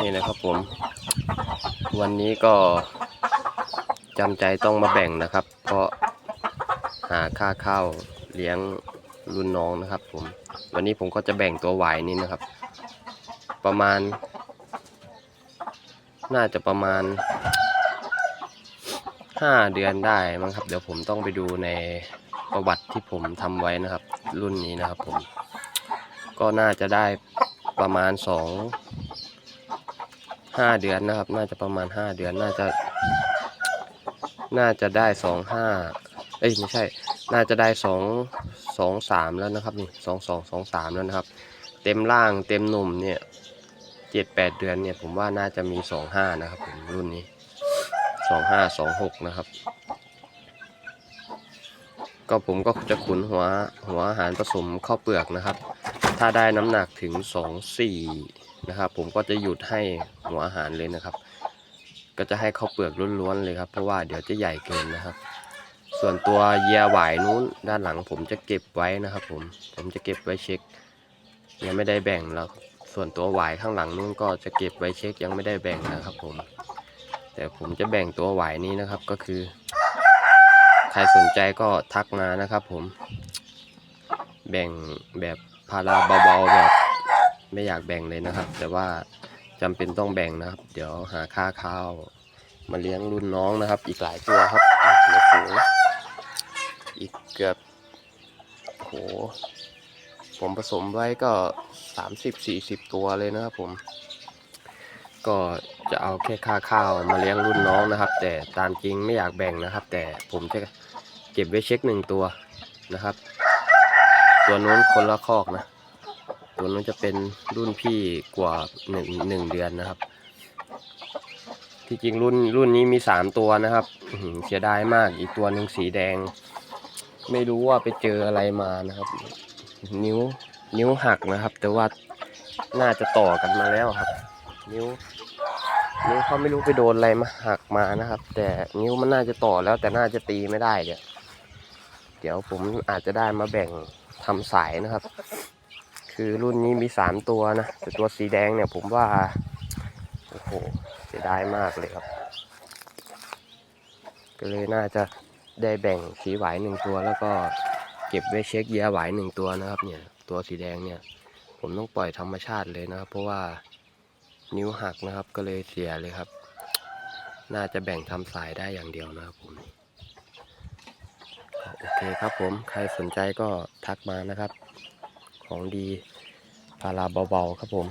นี่นะครับผม วันนี้ก็จำใจต้องมาแบ่งนะครับ เพราะหาค่าข้าวเลี้ยงรุ่นน้องนะครับ ผม วันนี้ผมก็จะแบ่งตัวหวายนี้นะครับ ประมาณ น่าจะประมาณห้าเดือนได้มั้งครับ เดี๋ยวผมต้องไปดูในประวัติที่ผมทำไว้นะครับ รุ่นนี้นะครับผม ก็น่าจะได้ประมาณสอง ห้าเดือนนะครับ น่าจะประมาณห้าเดือนน่าจะ น่าจะได้สองห้าเอ้ยไม่ใช่ น่าจะได้สองสองสามแล้วนะครับนี่สองสองสองสามแล้วนะครับ เต็มล่างเต็มหนุ่มเนี่ยเจ็ดแปดเดือนเนี่ยผมว่าน่าจะมีสองห้านะครับผมรุ่นนี้สองห้าสองหกนะครับ ก็ผมก็จะขุนหัวหัวอาหารผสมข้าวเปลือกนะครับ ถ้าได้น้ำหนักถึงสองสี่ นะครับ ผมก็จะหยุดให้หัวอาหารเลยนะครับ ก็จะให้ข้าวเปลือกล้วนๆเลยครับ เพราะว่าเดี๋ยวจะใหญ่เกินนะครับ ส่วนตัวเยียหวายนู้นด้านหลังผมจะเก็บไว้นะครับ ผมผมจะเก็บไว้เช็ค ยังไม่ได้แบ่งแล้วส่วนตัวหวายข้างหลังนู้นก็จะเก็บไว้เช็คยังไม่ได้แบ่งนะครับ ผม แต่ผมจะแบ่งตัวหวายนี้นะครับก็คือ ใครสนใจก็ทักมานะครับ ผม แบ่งแบบพาราเบาๆแบบ ไม่อยากแบ่งเลยนะครับ แต่ว่าจำเป็นต้องแบ่งนะครับ เดี๋ยวหาค่าข้าวมาเลี้ยงรุ่นน้องนะครับ อีกหลายตัวครับในฝูงอีกเกือบโหผมผสมไว้ก็30-40ตัวเลยนะครับผม ก็จะเอาแค่ค่าข้าวมาเลี้ยงรุ่นน้องนะครับ แต่ตามจริงไม่อยากแบ่งนะครับ แต่ผมจะเก็บไว้เช็คหนึ่งตัวนะครับ ตัวนู้นคนละคอกนะ ตัวนู้นจะเป็นรุ่นพี่กว่าหนึ่งหนึ่งเดือนนะครับ ที่จริงรุ่นรุ่นนี้มีสามตัวนะครับเสียดายมากอีกตัวหนึ่งสีแดง ไม่รู้ว่าไปเจออะไรมานะครับ นิ้วนิ้วหักนะครับ แต่ว่าน่าจะต่อกันมาแล้วครับ นิ้วนิ้วเขาไม่รู้ไปโดนอะไรมาหักมานะครับ แต่นิ้วมันน่าจะต่อแล้วแต่น่าจะตีไม่ได้เดี๋ยวเดี๋ยวผมอาจจะได้มาแบ่งทำสายนะครับ คือรุ่นนี้มีสามตัวนะแต่ตัวสีแดงเนี่ยผมว่า โอ้โหเสียดายมากเลยครับ ก็เลยน่าจะได้แบ่งสีหวายหนึ่งตัวแล้วก็เก็บไว้เช็คเยียหวายหนึ่งตัวนะครับเนี่ยตัวสีแดงเนี่ยผมต้องปล่อยธรรมชาติเลยนะครับ เพราะว่านิ้วหักนะครับก็เลยเสียเลยครับ น่าจะแบ่งทำสายได้อย่างเดียวนะครับผมโอเคครับผมใครสนใจก็ทักมานะครับ ของดีพาราเบาๆครับผม